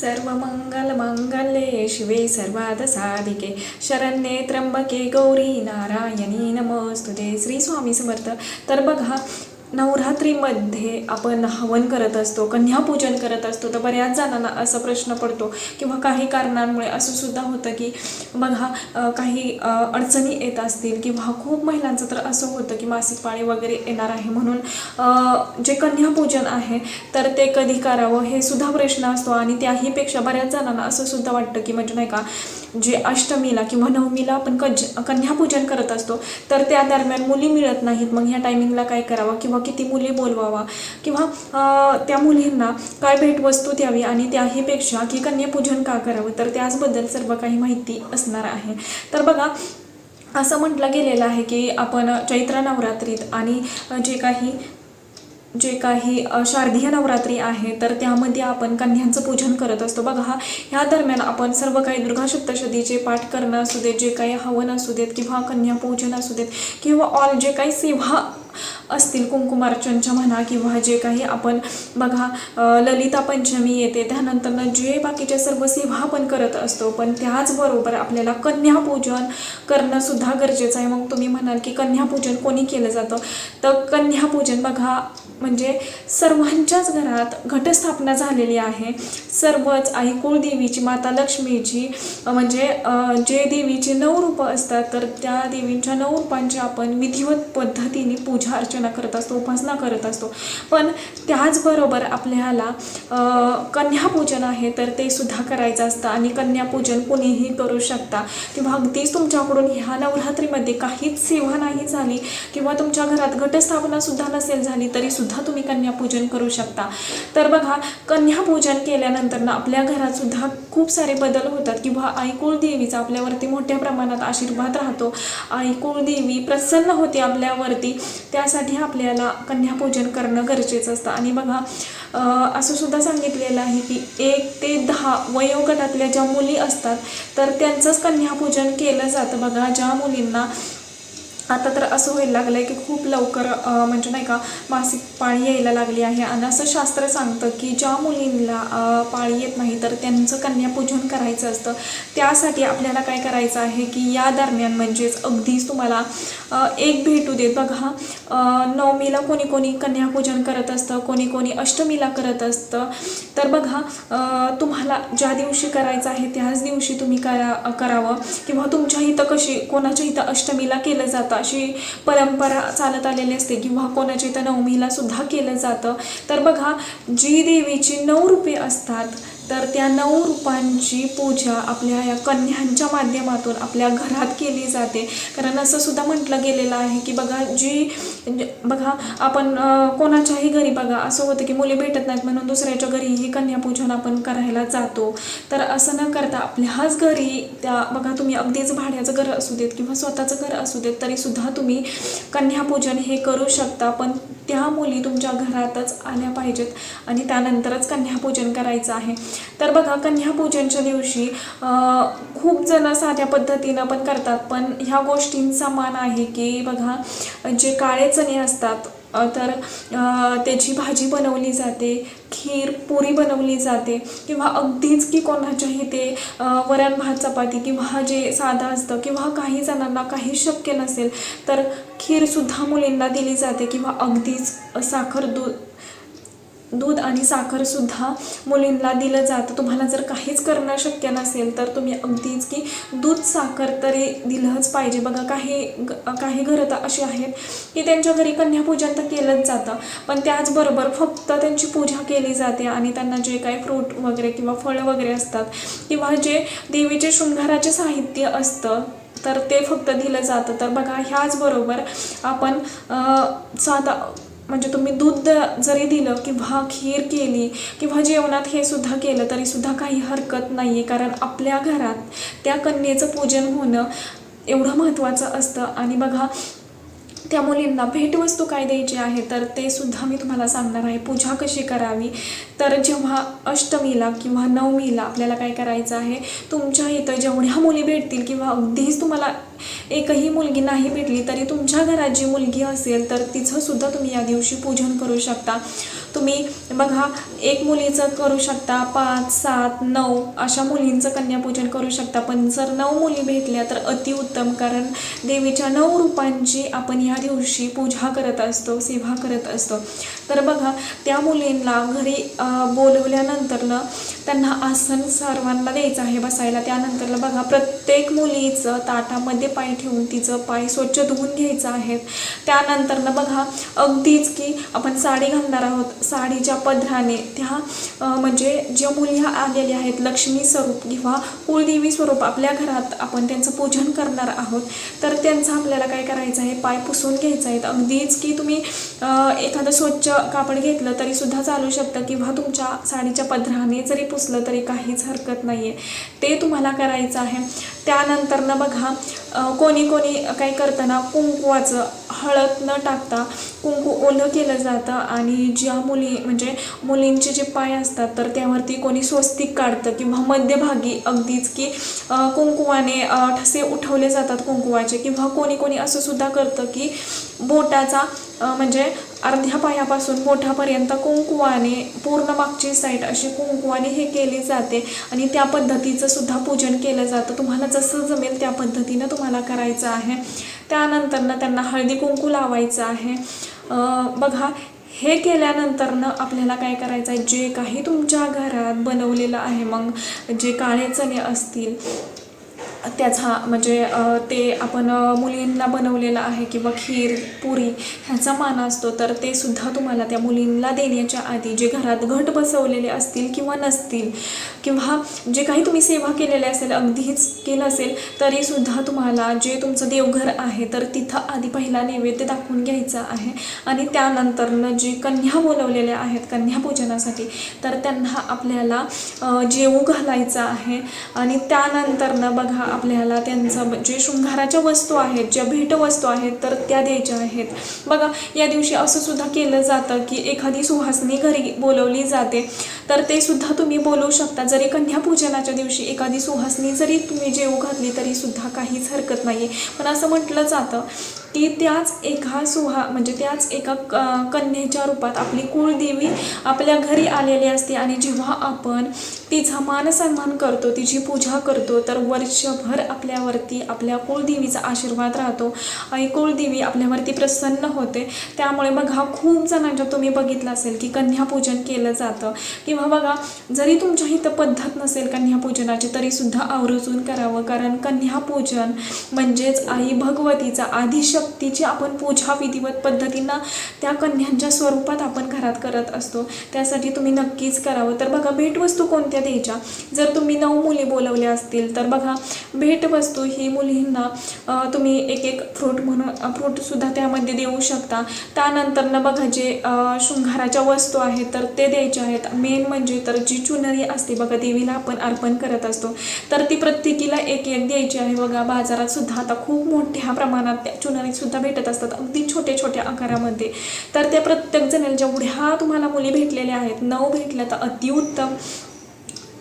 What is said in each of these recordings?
सर्वमङ्गलमङ्गले शिवे सर्वादसाधिके शरण्ये त्र्यंबके गौरी नारायणी नमोस्तुते श्री स्वामी समर्थ. तर बघा नवरात्रीमध्ये आपण हवन करत असतो कन्यापूजन करत असतो तर बऱ्याच जणांना असा प्रश्न पडतो किंवा काही कारणांमुळे असं सुद्धा होतं की बघा काही अडचणी येत असतील किंवा खूप महिलांचं तर असं होतं की मासिक पाळी वगैरे येणार आहे म्हणून जे कन्यापूजन आहे तर ते कधी करावं हे सुद्धा प्रश्न असतो आणि त्याहीपेक्षा बऱ्याच जणांना असं सुद्धा वाटतं की म्हणजे नाही का जे अष्टमीला किंवा नवमीला आपण कज कन्यापूजन करत असतो तर त्या दरम्यान मुली मिळत नाहीत. मग ह्या टायमिंगला काय करावं? किंवा किती मुली बोलवावा? किंवा त्या मुलींना काय भेटवस्तू द्यावी? आणि त्याहीपेक्षा की कन्यापूजन का करावं? तर त्याचबद्दल सर्व काही माहिती असणार आहे. तर बघा असं म्हटलं गेलेलं आहे की आपण चैत्र नवरात्रीत आणि जे काही जे काही शारदीय नवरात्री आहे तर त्यामध्ये आपण कन्यांचं पूजन करत असतो. बघा हा ह्या दरम्यान आपण सर्व काही दुर्गा सप्तशतीचे पाठ करणं असू देत जे काही हवन असू देत किंवा कन्यापूजन असू देत किंवा ऑल जे काही सेवा असतील कुंकुमार्चनच्या म्हणा किंवा जे काही आपण बघा ललिता पंचमी येते त्यानंतरनं जे बाकीच्या सर्व सेवा आपण करत असतो पण त्याचबरोबर आपल्याला कन्यापूजन करणंसुद्धा गरजेचं आहे. मग तुम्ही म्हणाल की कन्यापूजन कोणी केलं जातं? तर कन्यापूजन बघा म्हणजे सर्वांच्याच घरात घटस्थापना झालेली आहे. सर्वच आई कुळदेवीची माता लक्ष्मीची म्हणजे जे देवीचे नऊ रूपं असतात तर त्या देवींच्या नऊ रूपांची आपण विधिवत पद्धतीने पूजा अर्चना करत असतो उपासना करत असतो. पण त्याचबरोबर आपल्याला कन्यापूजन आहे तर ते सुद्धा करायचं असतं आणि कन्यापूजन कोणीही करू शकता. किंवा अगदीच तुमच्याकडून ह्या नवरात्रीमध्ये काहीच सेवा नाही झाली किंवा तुमच्या घरात घटस्थापनासुद्धा नसेल झाली तरी सुद्धा तुम्ही कन्यापूजन करू शकता. तर बघा कन्यापूजन केल्यानंतर ना आपल्या घरात सुद्धा खूप सारे बदल होतात. किंवा आई कुळदेवीचा आपल्यावरती मोठ्या प्रमाणात आशीर्वाद राहतो. आई कुळदेवी प्रसन्न होते आपल्यावरती. त्यासाठी आपल्याला कन्यापूजन करणं गरजेचं असतं. आणि बघा असं सुद्धा सांगितलेलं आहे की एक ते दहा वयोगटातल्या ज्या मुली असतात तर त्यांचंच कन्यापूजन केलं जातं. बघा ज्या मुलींना आता तर असं व्हायला लागलं आहे की खूप लवकर म्हणजे नाही का मासिक पाळी यायला लागली आहे. आणि असं शास्त्र सांगतं की ज्या मुलींना पाळी येत नाही तर त्यांचं कन्यापूजन करायचं असतं. त्यासाठी आपल्याला काय करायचं आहे की या दरम्यान म्हणजेच अगदीच तुम्हाला एक भेटू देत. बघा नवमीला कोणी कोणी कन्यापूजन करत असतं कोणी कोणी अष्टमीला करत असतं. तर बघा तुम्हाला ज्या दिवशी करायचं आहे त्याच दिवशी तुम्ही करा करावं. किंवा तुमच्या इथं कशी कोणाच्या इथं अष्टमीला केलं जातं अशी परंपरा चालत आलेली असते किंवा कोणाच्या इथं नवमीला सुद्धा केलं जातं. तर बघा जी देवीची नऊ रूपे असतात तर त्या नऊ रूपांची पूजा आपल्या या कन्यांच्या माध्यमातून आपल्या घरात केली जाते. कारण असं सुद्धा म्हटलं गेलेलं आहे की बघा जी म्हणजे बघा आपण कोणाच्याही घरी बघा असं होतं की मुली भेटत नाहीत म्हणून दुसऱ्याच्या घरीही कन्यापूजन आपण करायला जातो. तर असं न करता आपल्याच घरी त्या बघा तुम्ही अगदीच भाड्याचं घर असू देत किंवा स्वतःचं घर असू देत तरीसुद्धा तुम्ही कन्यापूजन हे करू शकता. पण त्या मुली तुमच्या घरातच आल्या पाहिजेत आणि त्यानंतरच कन्यापूजन करायचं आहे. तर बघा कन्यापूजनच्या दिवशी खूप जण साध्या पद्धतीनं पण करतात पण ह्या गोष्टींचा मान आहे की बघा जे काळे चणे असतात तर त्याची भाजी बनवली जाते खीर पुरी बनवली जाते किंवा अगदीच की कोणाच्याही ते वरण भात चपाती किंवा जे साधं असतं किंवा काही जणांना काही शक्य नसेल तर खीरसुद्धा मुलींना दिली जाते किंवा अगदीच साखर दूध दूध आणि साखरसुद्धा मुलींना दिलं जातं. तुम्हाला जर काहीच करणं शक्य नसेल तर तुम्ही अगदीच की दूध साखर तरी दिलंच पाहिजे. बघा काही ग- काही घरं तर अशी आहेत की त्यांच्या घरी कन्यापूजन तर केलंच जातं. पण त्याचबरोबर फक्त त्यांची पूजा केली जाते आणि त्यांना जे काही फ्रूट वगैरे किंवा फळं वगैरे असतात किंवा जे देवीचे शृंगाराचे साहित्य असतं तर ते फक्त दिलं जातं. तर बघा ह्याचबरोबर आपण साधा म्हणजे तुम्ही दूध जरी दिलं किंवा खीर केली किंवा जेवणात हे सुद्धा केलं तरी सुद्धा काही हरकत नाही आहे कारण आपल्या घरात त्या कन्येचं पूजन होणं एवढं महत्त्वाचं असतं. आणि बघा त्या मुलींना भेटवस्तू काय द्यायची आहे तर ते सुद्धा मी तुम्हाला सांगणार आहे. पूजा कशी करावी? तर जेव्हा अष्टमीला किंवा नवमीला आपल्याला काय करायचं आहे? तुमच्या इथं जेवढ्या मुली भेटतील किंवा अगदीच तुम्हाला एकही मुलगी नाही भेटली तरी तुमच्या घरात जी मुलगी असेल तर तिचंसुद्धा तुम्ही या दिवशी पूजन करू शकता. तुम्ही बघा एक मुलीचं करू शकता पाच सात नऊ अशा मुलींचं कन्यापूजन करू शकता. पण जर नऊ मुली भेटल्या तर अतिउत्तम कारण देवीच्या नऊ रूपांची आपण ह्या दिवशी पूजा करत असतो सेवा करत असतो. तर बघा त्या मुलींना घरी बोलवल्यानंतरनं त्यांना आसन सर्वांना द्यायचं आहे बसायला. त्यानंतरला बघा प्रत्येक मुलीचं ताटामध्ये पाय ठेवून तिचं पाय स्वच्छ धुवून घ्यायचं आहे. त्यानंतरनं बघा अगदीच की आपण साडी घालणार आहोत. साडीच्या पदराने त्या म्हणजे ज्या मुली आलेल्या आहेत लक्ष्मी स्वरूप किंवा कुळदेवी स्वरूप आपल्या घरात आपण त्यांचं पूजन करणार आहोत. तर त्यांचं आपल्याला काय करायचं आहे? पाय पुसून घ्यायचं आहेत. अगदीच की तुम्ही एखादं स्वच्छ कापड घेतलं तरीसुद्धा चालू शकतं किंवा तुमच्या साडीच्या पदराने जरी पुसलं तरी काहीच हरकत नाही आहे ते तुम्हाला करायचं आहे. त्यानंतरनं बघा कोणी कोणी काय करताना कुंकवाचं हळद न टाकता कुंकू ओलं केलं जातं आणि ज्या मुली म्हणजे मुलींचे जे पाय असतात तर त्यावरती कोणी स्वस्तिक काढतं किंवा मध्यभागी अगदीच की कुंकुवाने ठसे उठवले जातात कुंकुवाचे किंवा कोणी कोणी असं सुद्धा करतं की बोटाचा म्हणजे अर्ध्या पायापासून मोठ्यापर्यंत कुंकुवाने पूर्ण मागची साईड अशी कुंकुवाने हे केली जाते आणि त्या पद्धतीचं सुद्धा पूजन केलं जातं. तुम्हाला जसं जमेल त्या पद्धतीनं तुम्हाला करायचं आहे. त्यानंतरनं त्यांना हळदी कुंकू लावायचं आहे. बघा हे केल्यानंतरनं आपल्याला काय करायचं आहे? जे काही तुमच्या घरात बनवलेलं आहे मग जे काळे चणे असतील त्याचा म्हणजे ते आपण मुलींना बनवलेलं आहे किंवा खीर पुरी ह्याचा मान असतो तर ते सुद्धा तुम्हाला त्या मुलींना देण्याच्या आधी जे घरात घट बसवलेले असतील किंवा नसतील किंवा जे काही तुम्ही सेवा केलेले असेल अगदीच केलं असेल तरीसुद्धा तुम्हाला जे तुमचं देवघर आहे तर तिथं आधी पहिला नैवेद्य दाखवून घ्यायचा आहे. आणि त्यानंतरनं जे कन्या बोलवलेल्या आहेत कन्यापूजनासाठी तर त्यांना आपल्याला जेवू घालायचं आहे. आणि त्यानंतरनं बघा आपल्याला त्यांचं जे शृंगाराच्या वस्तू आहेत ज्या भेटवस्तू आहेत तर त्या द्यायच्या आहेत. बघा या दिवशी असं सुद्धा केलं जातं की एखादी सुहासनी घरी बोलवली जाते तर ते सुद्धा तुम्ही बोलवू शकता. जरी कन्यापूजनाच्या दिवशी एखादी सुहासनी जरी तुम्ही जेवू घातली तरी सुद्धा काहीच हरकत नाही पण असं म्हटलं जातं ती त्याच एका सुहा म्हणजे त्याच एका क- कन्येच्या रूपात आपली कुळदेवी आपल्या घरी आलेली असते. आणि जेव्हा आपण तिचा मानसन्मान करतो तिची पूजा करतो तर वर्षभर आपल्यावरती आपल्या कुळदेवीचा आशीर्वाद राहतो. आणि कुळदेवी आपल्यावरती प्रसन्न होते. त्यामुळे बघा खूप जणांच्या तुम्ही बघितलं असेल की कन्यापूजन केलं जातं. किंवा बघा जरी तुमच्या इथं पद्धत नसेल कन्यापूजनाची तरीसुद्धा आवर्जून करावं. कारण कन्यापूजन म्हणजेच आई भगवतीचा शक्तीची आपण पूजा विधिवत पद्धतीनं त्या कन्यांच्या स्वरूपात आपण घरात करत असतो. त्यासाठी तुम्ही नक्कीच करावं. तर बघा भेटवस्तू कोणत्या द्यायच्या? जर तुम्ही नऊ मुली बोलवल्या असतील तर बघा भेटवस्तू ही मुलींना तुम्ही एक एक फ्रूट म्हणून फ्रूटसुद्धा त्यामध्ये देऊ शकता. त्यानंतरनं बघा जे शृंगाराच्या वस्तू आहेत तर ते द्यायचे आहेत. मेन म्हणजे तर जी चुनरी असते बघा देवीला आपण अर्पण करत असतो. तर ती प्रत्येकीला एक एक द्यायची आहे. बघा बाजारात सुद्धा आता खूप मोठ्या प्रमाणात त्या चुनरी सुद्धा भेटत असतात अगदी छोट्या छोट्या आकारामध्ये. तर त्या प्रत्येक जणांना जेवढ्या तुम्हाला मुली भेटलेल्या आहेत. नऊ भेटल्या तर अतिउत्तम.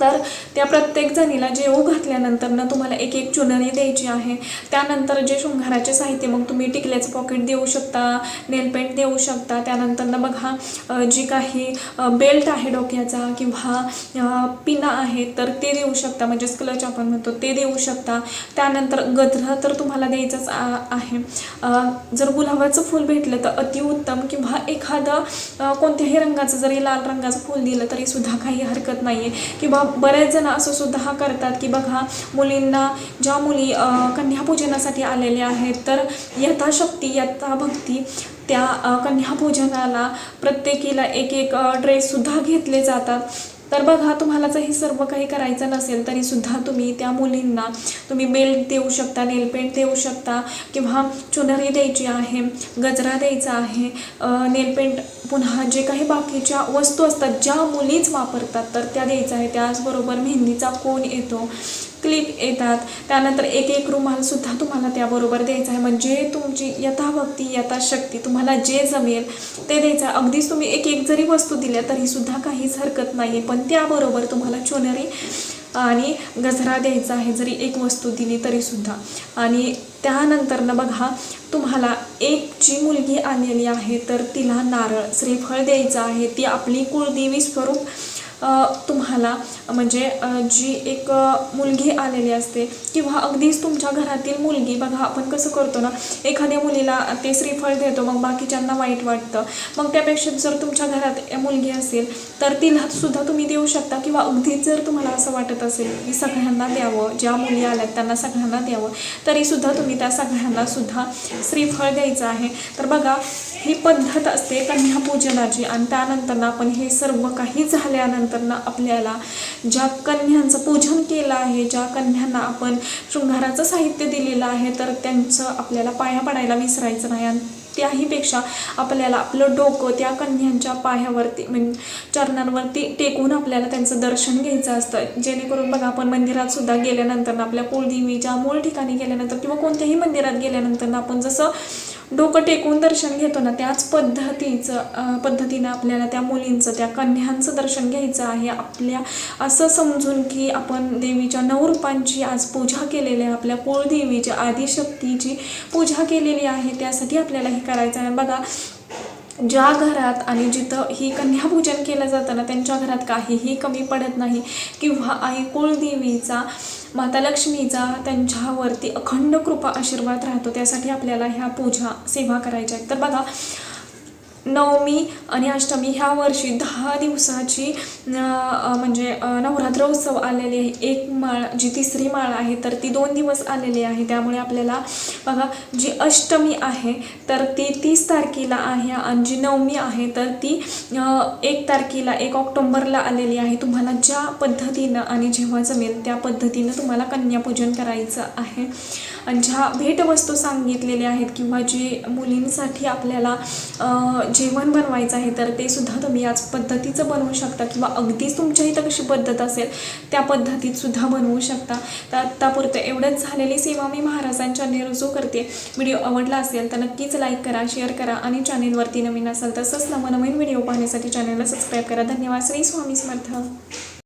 तर त्या प्रत्येक जणीला जेवू घातल्यानंतर तुम्हाला एक एक चुनरी द्यायची आहे. त्यानंतर जे शृंगाराचे साहित्य मग तुम्ही टिकल्याचं पॉकेट देऊ शकता नेलपेंट देऊ शकता. त्यानंतर बघा जी काही बेल्ट आहे डोक्याचा किंवा पिना आहे तर ते देऊ शकता. म्हणजे स्कलच आपण म्हणतो ते देऊ शकता. त्यानंतर गजरा तर तुम्हाला द्यायचंच आहे. जर गुलाबाचं फूल भेटलं तर अतिउत्तम किंवा एखादं कोणत्याही रंगाचं जरी लाल रंगाचं फूल दिलं तरी सुद्धा काही हरकत नाही आहे किंवा बरेच जण असं सुद्धा हा करतात की बघा मुलींना ज्या मुली कन्यापूजनासाठी आलेल्या आहेत तर यथाशक्ती यथाभक्ती त्या कन्यापूजनाला प्रत्येकीला एक एक ड्रेससुद्धा घेतले जातात. तर बघा तुम्हाला जर हे सर्व काही करायचं नसेल तरी सुद्धा तुम्ही त्या मुलींना तुम्ही बेल्ट देऊ शकता नेलपेंट देऊ शकता किंवा चुनरी द्यायची आहे गजरा द्यायचा आहे नेलपेंट पुन्हा जे काही बाकीच्या वस्तू असतात ज्या मुलीच वापरतात तर त्या द्यायच्या आहे त्याचबरोबर मेहंदीचा कोण येतो. क्लिप येतात. त्यानंतर एक एक रुमालसुद्धा तुम्हाला त्याबरोबर द्यायचा आहे. म्हणजे तुमची यथाभक्ती यथाशक्ती तुम्हाला जे जमेल ते द्यायचं आहे. अगदीच तुम्ही एक एक जरी वस्तू दिल्या तरीसुद्धा काहीच हरकत नाही आहे पण त्याबरोबर तुम्हाला चुनरी आणि गजरा द्यायचा आहे. जरी एक वस्तू दिली तरीसुद्धा आणि त्यानंतरनं बघा तुम्हाला एक जी मुलगी आलेली आहे तर तिला नारळ श्रीफळ द्यायचं आहे. ती आपली कुळदेवी स्वरूप तुम्हाला म्हणजे जी एक मुलगी आलेली असते किंवा अगदीच तुमच्या घरातील मुलगी बघा आपण कसं करतो ना एखाद्या मुलीला ते श्रीफळ देतो मग बाकीच्यांना वाईट वाटतं. मग त्यापेक्षा जर तुमच्या घरात मुलगी असेल तर तिला सुद्धा तुम्ही देऊ शकता किंवा अगदीच जर तुम्हाला असं वाटत असेल की सगळ्यांना द्यावं ज्या मुली आल्यात त्यांना सगळ्यांना द्यावं तरीसुद्धा तुम्ही त्या सगळ्यांना सुद्धा श्रीफळ द्यायचं आहे. तर बघा ही पद्धत असते कन्यापूजनाची आणि त्यानंतर आपण हे सर्व काही झाल्यानंतर ना आपल्याला ज्या कन्यांचं पूजन केलं आहे ज्या कन्यांना आपण शृंगाराचं साहित्य दिलेलं आहे तर त्यांचं आपल्याला पाया पडायला विसरायचं नाही. आणि त्याहीपेक्षा आपल्याला आपलं डोकं त्या कन्यांच्या पायावरती म्हणजे चरणांवरती टेकून आपल्याला त्यांचं दर्शन घ्यायचं असतं. जेणेकरून बघा आपण मंदिरात सुद्धा गेल्यानंतर आपल्या कुलदेवीच्या मूळ ठिकाणी गेल्यानंतर किंवा कोणत्याही मंदिरात गेल्यानंतर आपण जसं डोकं टेकून दर्शन घेतो ना त्याच पद्धतीचं पद्धतीनं आपल्याला त्या मुलींचं त्या कन्यांचं दर्शन घ्यायचं आहे. आपल्या असं समजून की आपण देवीच्या नवरूपांची आज पूजा केलेली आहे. आपल्या कुळदेवीच्या आदिशक्तीची पूजा केलेली आहे त्यासाठी आपल्याला हे करायचं आहे. बघा ज्या घरात आणि जिथं ही कन्यापूजन केलं जातं ना त्यांच्या घरात काहीही कमी पडत नाही. किंवा आई कुळदेवीचा माता लक्ष्मीचा त्यांच्यावरती अखंड कृपा आशीर्वाद राहतो त्यासाठी आपल्याला ह्या पूजा सेवा करायच्या आहेत. तर बघा नवमी आणि अष्टमी ह्या वर्षी दहा दिवसाची म्हणजे नवरात्र उत्सव आलेली आहे. एक माळ जी तिसरी माळ आहे तर ती दोन दिवस आलेली आहे. त्यामुळे आपल्याला बघा जी अष्टमी आहे तर ती तीस तारखेला आहे आणि जी नवमी आहे तर ती एक तारखेला एक ऑक्टोंबरला आलेली आहे. तुम्हाला ज्या पद्धतीनं आणि जेव्हा जमेल त्या पद्धतीनं तुम्हाला कन्यापूजन करायचं आहे. आणि ज्या भेटवस्तू सांगितलेल्या आहेत किंवा जे मुलींसाठी आपल्याला जेवण बनवायचं आहे तर ते सुद्धा तुम्ही याच पद्धतीचं बनवू शकता किंवा अगदीच तुमच्या इथं कशी पद्धत असेल त्या पद्धतीत सुद्धा बनवू शकता. तर आत्तापुरतं एवढंच झालेली सेवा मी महाराजांच्या रुजू करते. व्हिडिओ आवडला असेल तर नक्कीच लाईक करा शेअर करा आणि चॅनेलवरती नवीन असाल तसंच नवनवीन व्हिडिओ पाहण्यासाठी चॅनलला सबस्क्राईब करा. धन्यवाद. श्री स्वामी समर्थ.